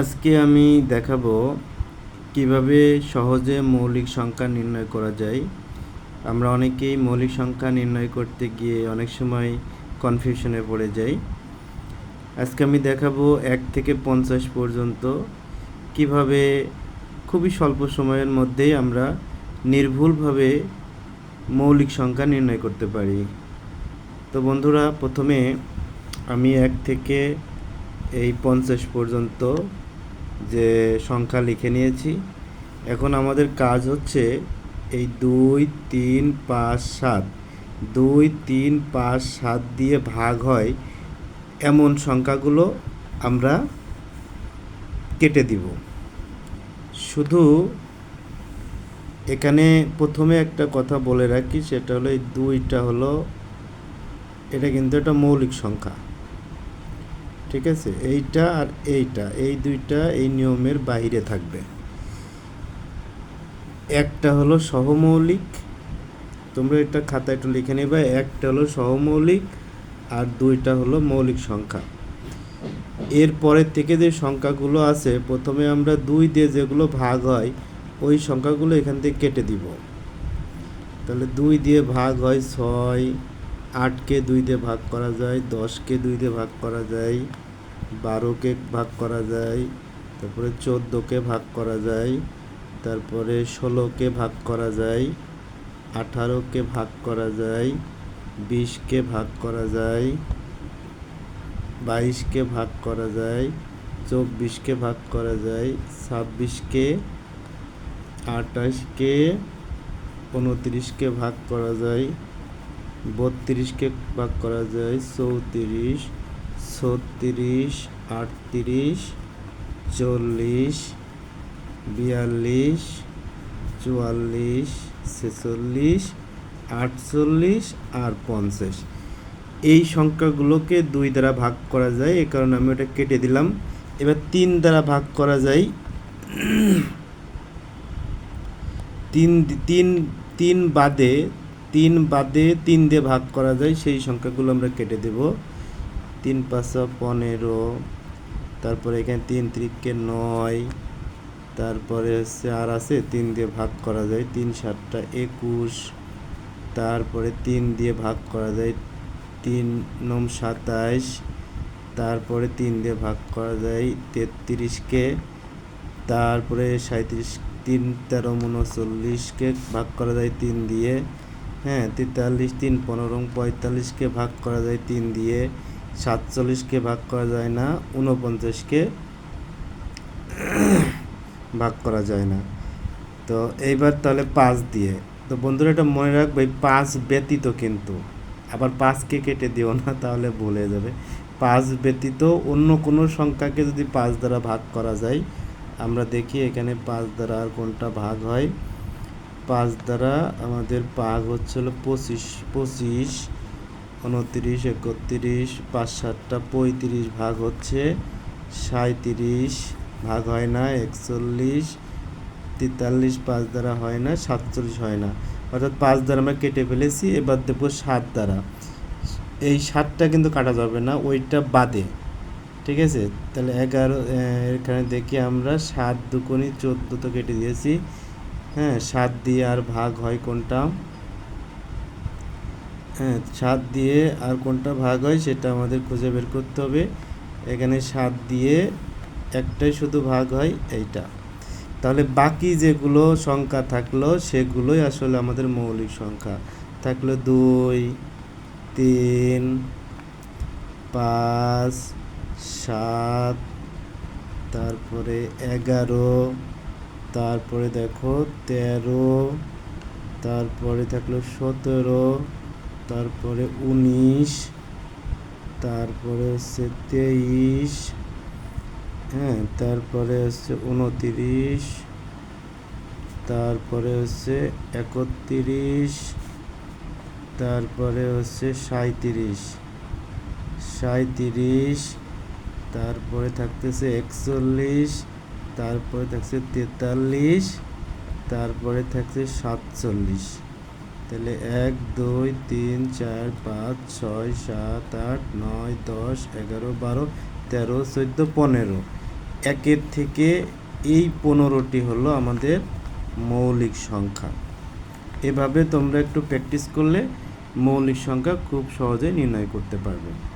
আজকে আমি দেখাবো কীভাবে সহজে মৌলিক সংখ্যা নির্ণয় করা যায়। আমরা অনেকেই মৌলিক সংখ্যা নির্ণয় করতে গিয়ে অনেক সময় কনফিউশনে পড়ে যাই। আজকে আমি দেখাবো এক থেকে পঞ্চাশ পর্যন্ত কীভাবে খুবই স্বল্প সময়ের মধ্যেই আমরা নির্ভুলভাবে মৌলিক সংখ্যা নির্ণয় করতে পারি। তো বন্ধুরা, প্রথমে আমি এক থেকে এই পঞ্চাশ পর্যন্ত যে সংখ্যা লিখে নিয়েছি। এখন আমাদের কাজ হচ্ছে এই দুই, তিন, পাঁচ, সাত। দুই, তিন, পাঁচ, সাত দিয়ে ভাগ হয় এমন সংখ্যাগুলো আমরা কেটে দিব। শুধু এখানে প্রথমে একটা কথা বলে রাখি, সেটা হলো এই দুইটা হলো, এটা কিন্তু একটা মৌলিক সংখ্যা। ঠিক আছে? এইটা আর এইটা, এই দুইটা এই নিয়মের বাইরে থাকবে। একটা হলো সহমৌলিক, তোমরা এটা খাতায় একটু লিখে নেবে, একটা হলো সহমৌলিক আর দুইটা হলো মৌলিক সংখ্যা। এর পরের থেকে যে সংখ্যাগুলো আছে, প্রথমে আমরা দুই দিয়ে যেগুলো ভাগ হয়, ওই সংখ্যাগুলো এখান থেকে কেটে দিব। তাহলে দুই দিয়ে ভাগ হয় ছয় আটকে দুই দিয়ে ভাগ করা যায় দশকে দুই দিয়ে ভাগ করা যায় বারোকে ভাগ করা যায় তারপরে চোদ্দোকে ভাগ করা যায় তারপরে ষোলোকে ভাগ করা যায় আঠারোকে ভাগ করা যায় বিশকে ভাগ করা যায় বাইশকে ভাগ করা যায় চব্বিশকে ভাগ করা যায় ছাব্বিশকে আঠাশকে উনত্রিশকে ভাগ করা যায় বত্রিশকে ভাগ করা যায় চৌত্রিশ, ছত্রিশ, আটত্রিশ, চল্লিশ, বিয়াল্লিশ, চুয়াল্লিশ, ছেচল্লিশ, আটচল্লিশ আর পঞ্চাশ। এই সংখ্যাগুলোকে দুই দ্বারা ভাগ করা যায় এই কারণে আমি ওটা কেটে দিলাম। এবার তিন দ্বারা ভাগ করা যায়। তিন তিন তিন বাদে তিন বাদে তিন দিয়ে ভাগ করা যায়, সেই সংখ্যাগুলো আমরা কেটে দেব। তিন পাঁচশো পনেরো, তারপরে এখানে তিন ত্রিককে নয়, তারপরে হচ্ছে আর আছে, তিন দিয়ে ভাগ করা যায়, তিন সাতটা একুশ, তারপরে তিন দিয়ে ভাগ করা যায়, তিন নম সাতাইশ, তারপরে তিন দিয়ে ভাগ করা যায় তেত্রিশকে, তারপরে সাঁত্রিশ তিন তেরো উনচল্লিশকে ভাগ করা যায় তিন দিয়ে হ্যাঁ তেতাল্লিশ তিন পনেরো পঁয়তাল্লিশকে ভাগ করা যায় তিন দিয়ে সাতচল্লিশকে ভাগ করা যায় না উনপঞ্চাশকে ভাগ করা যায় না। তো এইবার তাহলে পাঁচ দিয়ে। তো বন্ধুরা, এটা মনে রাখবে, পাঁচ ব্যতীত কিন্তু, আবার পাঁচকে কেটে দিও না, তাহলে ভুলে যাবে। পাঁচ ব্যতীত অন্য কোনো সংখ্যাকে যদি পাঁচ দ্বারা ভাগ করা যায়, আমরা দেখি এখানে পাঁচ দ্বারা আর কোনটা ভাগ হয়? পাঁচ দ্বারা আমাদের ভাগ হচ্ছে হলো পঁচিশ পঁচিশ, উনত্রিশ, একত্রিশ, পাঁচ সাতটা, পঁয়ত্রিশ ভাগ হচ্ছে সাঁত্রিশ ভাগ হয় না, একচল্লিশ, তেতাল্লিশ পাঁচ দ্বারা হয় না, সাতচল্লিশ হয় না। অর্থাৎ পাঁচ দ্বারা আমরা কেটে ফেলেছি, এবার দেবো সাত দ্বারা। এই সাতটা কিন্তু কাটা যাবে না, ওইটা বাদে। ঠিক আছে? তাহলে এগারো এখানে দেখি আমরা সাত দুকোনি চোদ্দ তো কেটে দিয়েছি। হ্যাঁ সাত দিয়ে আর ভাগ হয় কোনটা? হ্যাঁ সাত দিয়ে আর কোনটা ভাগ হয় সেটা আমাদের খুঁজে বের করতে হবে। এখানে সাত দিয়ে একটাই শুধু ভাগ হয় এইটা। তাহলে বাকি যেগুলো সংখ্যা থাকল, সেগুলোই আসলে আমাদের মৌলিক সংখ্যা। থাকল দুই, তিন, পাঁচ, সাত, তারপরে এগারো তারপরে দেখো তেরো, তারপরে থাকল সতেরো, তারপরে উনিশ, তারপরে হচ্ছে তেইশ হ্যাঁ তারপরে হচ্ছে উনতিরিশ, তারপরে হচ্ছে একত্রিশ, তারপরে হচ্ছে সাঁত্রিশ সাঁত্রিশ তারপরে থাকতেছে একচল্লিশ তারপরে থাকছে তেতাল্লিশ, তারপরে থাকছে সাতচল্লিশ। তাহলে এক, দুই, তিন, চার, পাঁচ, ছয়, সাত, আট, নয়, দশ, এগারো, বারো, তেরো, চোদ্দ, পনেরো। একের থেকে এই পনেরোটি হলো আমাদের মৌলিক সংখ্যা। এভাবে তোমরা একটু প্র্যাকটিস করলে মৌলিক সংখ্যা খুব সহজে নির্ণয় করতে পারবে।